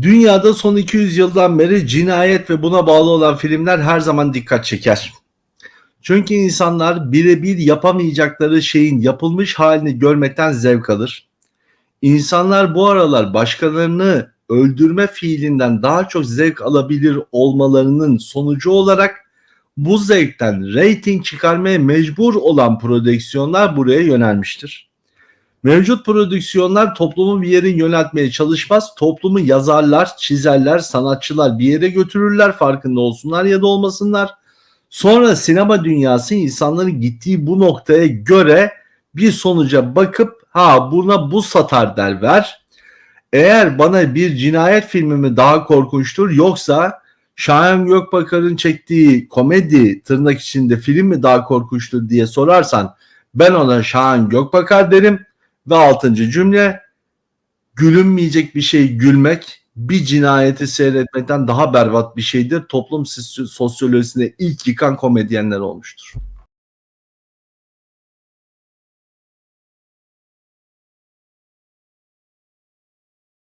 Dünyada son 200 yıldan beri cinayet ve buna bağlı olan filmler her zaman dikkat çeker. Çünkü insanlar birebir yapamayacakları şeyin yapılmış halini görmekten zevk alır. İnsanlar bu aralar başkalarını öldürme fiilinden daha çok zevk alabilir olmalarının sonucu olarak bu zevkten reyting çıkarmaya mecbur olan prodüksiyonlar buraya yönelmiştir. Mevcut prodüksiyonlar toplumu bir yere yöneltmeye çalışmaz. Toplumu yazarlar, çizerler, sanatçılar bir yere götürürler farkında olsunlar ya da olmasınlar. Sonra sinema dünyası insanların gittiği bu noktaya göre bir sonuca bakıp ha buna bu satar der ver. Eğer bana bir cinayet filmi mi daha korkunçtur yoksa Şahan Gökbakar'ın çektiği komedi tırnak içinde film mi daha korkunçtur diye sorarsan ben ona Şahan Gökbakar derim ve altıncı cümle gülünmeyecek bir şey gülmek bir cinayeti seyretmekten daha berbat bir şeydir. Toplum sosyolojisinde ilk yıkan komedyenler olmuştur.